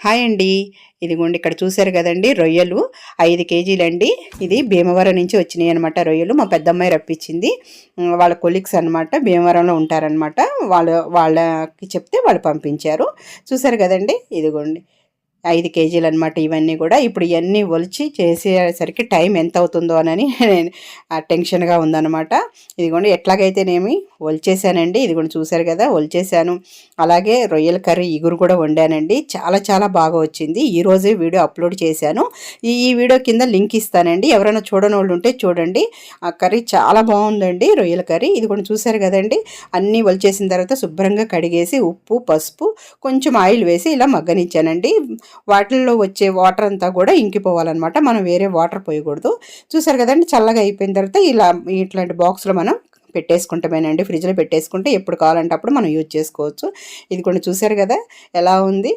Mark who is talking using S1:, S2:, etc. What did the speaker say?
S1: Hi అండి. ఇదిగోండి ఇక్కడ చూశారు కదండి రొయ్యలు. ఐదు కేజీలండి. ఇది భీమవరం నుంచి వచ్చినాయి అనమాట రొయ్యలు. మా పెద్దమ్మాయి రప్పించింది. వాళ్ళ కొలీగ్స్ అనమాట భీమవరంలో ఉంటారనమాట వాళ్ళు వాళ్ళకి చెప్తే వాళ్ళు పంపించారు. చూశారు కదండి. ఇదిగోండి. ఐదు కేజీలు అనమాట ఇవన్నీ కూడా. ఇప్పుడు ఇవన్నీ ఒలిచి చేసేసరికి టైం ఎంత అవుతుందో అని నేను టెన్షన్గా ఉందన్నమాట. ఇదిగోండి ఎట్లాగైతేనేమి ఒలిచేసానండి ఇదిగోండి చూశారు కదా ఒలిచేసాను అలాగే రొయ్యల కర్రీ ఇగురు కూడా వండానండి. చాలా చాలా బాగా వచ్చింది. ఈరోజే వీడియో అప్లోడ్ చేశాను. ఈ ఈ వీడియో కింద లింక్ ఇస్తానండి. ఎవరైనా చూడని వాళ్ళు ఉంటే చూడండి. ఆ కర్రీ చాలా బాగుందండి రొయ్యల కర్రీ. ఇది కూడా చూశారు కదండి. అన్నీ ఒలిచేసిన తర్వాత శుభ్రంగా కడిగేసి ఉప్పు పసుపు కొంచెం ఆయిల్ వేసి ఇలా మగ్గనిచ్చానండి. వాటిల్లో వచ్చే వాటర్ అంతా కూడా ఇంకిపోవాలన్నమాట. మనం వేరే వాటర్ పోయకూడదు. చూసారు కదండి చల్లగా అయిపోయిన తర్వాత ఇలా ఇట్లాంటి బాక్స్లో మనం పెట్టేసుకుంటామేనండి. ఫ్రిడ్జ్లో పెట్టేసుకుంటే ఎప్పుడు కావాలంటే అప్పుడు మనం యూజ్ చేసుకోవచ్చు. ఇది కొన్ని చూసారు కదా? ఎలా ఉంది?